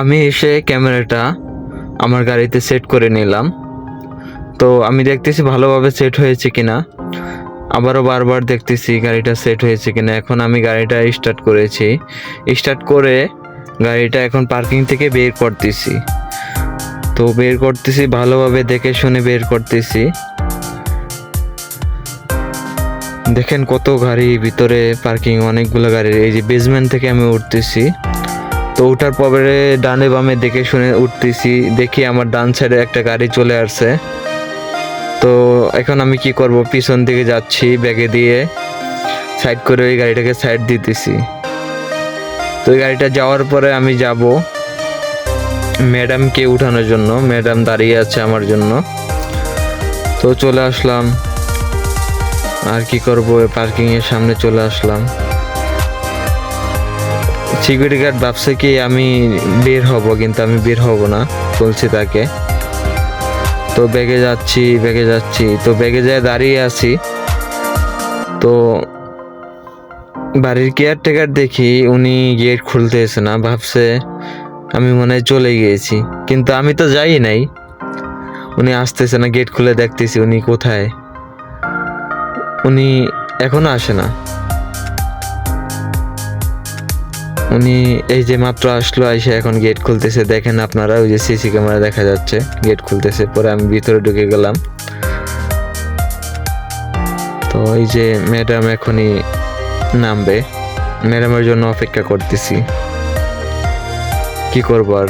আমি এসে ক্যামেরাটা আমার গাড়িতে সেট করে নিলাম। তো আমি দেখতেছি ভালোভাবে সেট হয়েছে কিনা। আবারও বারবার দেখতেছি গাড়িটা সেট হয়েছে কিনা। এখন আমি গাড়িটা স্টার্ট করেছি। স্টার্ট করে গাড়িটা এখন পার্কিং থেকে বের করতেছি। তো বের করতেছি, ভালোভাবে দেখে শুনে বের করতেছি। দেখেন কত গাড়ি, ভিতরে পার্কিং অনেকগুলো গাড়ি এই যে বেসমেন্ট থেকে আমি উঠতেছি। তো ওঠার পরে ডানে বামে দেখে শুনে উঠতেছি, দেখি আমার ডান সাইডে একটা গাড়ি চলে আসছে। তো এখন আমি কি করব? পিছন দিকে যাচ্ছি ব্যাগে দিয়ে। সাইড করে ওই গাড়িটাকে সাইড দিতেছি। তো ওই গাড়িটা যাওয়ার পরে আমি যাব ম্যাডামকে উঠানোর জন্য। ম্যাডাম দাঁড়িয়ে আছে আমার জন্য। তো চলে আসলাম। আর কি করব? পার্কিংয়ের সামনে চলে আসলাম। সিকিউরিটি গার্ড ভাবছে কি আমি বের হব, কিন্তু আমি বের হব না, বলছি তাকে। তো ব্যাগে যাচ্ছি ব্যাগে যাচ্ছি। তো ব্যাগে যায় দাঁড়িয়ে আছি। তো বাড়ির কেয়ারটেকার দেখি উনি গেট খুলতে খুলতেছে না, ভাবছে আমি মনে হয় চলে গিয়েছি। কিন্তু আমি তো যাই নাই। উনি আসতেছে না, গেট খুলে দেখতেছি উনি কোথায়। উনি এখনও আসে না। উনি এই যে মাত্র আসলো এসে এখন গেট খুলতেছে। দেখেন আপনারা, ওই যে সিসি ক্যামেরা দেখা যাচ্ছে। গেট খুলতেছে, পরে আমি ভিতরে ঢুকে গেলাম। তো এই যে ম্যাডাম এখনই নামবে। ম্যাডামের জন্য অপেক্ষা করতেছি। কি করব আর?